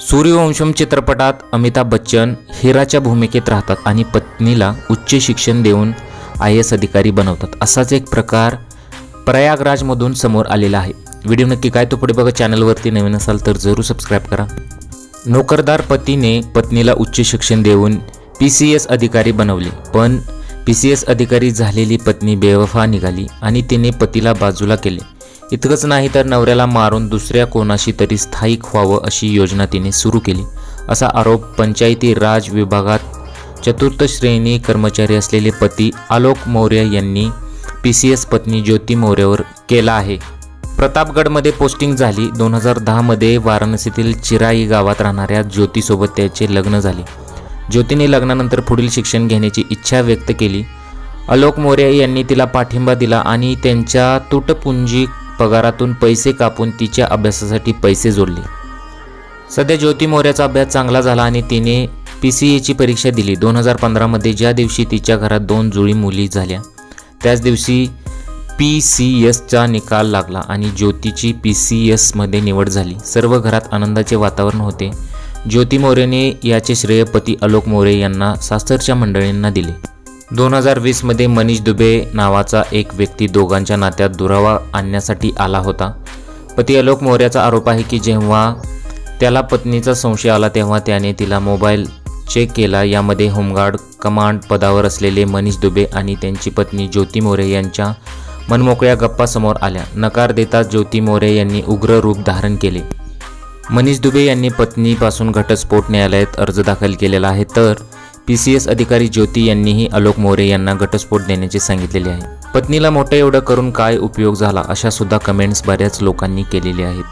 सूर्यवंशम चित्रपटात अमिताभ बच्चन हिराच्या भूमिकेत राहतात आणि पत्नीला उच्च शिक्षण देऊन आय एस अधिकारी बनवतात. असाच एक प्रकार प्रयागराजमधून समोर आलेला आहे. व्हिडिओ नक्की काय तो पुढे बघा. चॅनलवरती नवीन असाल तर जरूर सबस्क्राईब करा. नोकरदार पतीने पत्नीला उच्च शिक्षण देऊन पी सी एस अधिकारी बनवले. पण पी सी एस अधिकारी झालेली पत्नी बेवफा निघाली आणि तिने पतीला बाजूला केले. इतकंच नाही तर नवऱ्याला मारून दुसऱ्या कोणाशी तरी स्थायिक व्हावं अशी योजना तिने सुरू केली. असा आरोप पंचायती राज विभागात चतुर्थ श्रेणी कर्मचारी असलेले पती आलोक मौर्य यांनी पी सी एस पत्नी ज्योती मौर्यवर केला आहे. प्रतापगडमध्ये पोस्टिंग झाली. दोन हजार दहामध्ये वाराणसीतील चिराई गावात राहणाऱ्या ज्योतीसोबत त्याचे लग्न झाले. ज्योतीने लग्नानंतर पुढील शिक्षण घेण्याची इच्छा व्यक्त केली. अलोक मोर्या यांनी तिला पाठिंबा दिला आणि त्यांच्या तुटपुंजी पगारातून पैसे कापून तिच्या अभ्यासासाठी पैसे जोडले. सध्या ज्योती मोऱ्याचा अभ्यास चांगला झाला आणि तिने पी सी एची परीक्षा दिली. दोन हजार पंधरामध्ये ज्या दिवशी तिच्या घरात दोन जुळी मुली झाल्या त्याच दिवशी पी सी एसचा निकाल लागला आणि ज्योतीची पी सी एसमध्ये निवड झाली. सर्व घरात आनंदाचे वातावरण होते. ज्योती मोरेने याचे श्रेय पती अलोक मोरे यांना सासरच्या मंडळींना दिले. दोन हजार वीसमध्ये मनीष दुबे नावाचा एक व्यक्ती दोघांच्या नात्यात दुरावा आणण्यासाठी आला होता. पती अलोक मोर्याचा आरोप आहे की जेव्हा त्याला पत्नीचा संशय आला तेव्हा त्याने तिला मोबाईल चेक केला. यामध्ये होमगार्ड कमांड पदावर असलेले मनीष दुबे आणि त्यांची पत्नी ज्योती मोरे यांच्या मनमोकळ्या गप्पा समोर आल्या. नकार देताच ज्योती मोरे यांनी उग्र रूप धारण केले. मनीष दुबे यांनी पत्नीपासून घटस्फोट न्यायालयात अर्ज दाखल केलेला आहे. तर पी सी एस अधिकारी ज्योती यांनीही अलोक मोरे यांना घटस्फोट देण्याचे सांगितलेले आहे. पत्नीला मोठं एवढं करून काय उपयोग झाला अशा सुद्धा कमेंट्स बऱ्याच लोकांनी केलेल्या आहेत.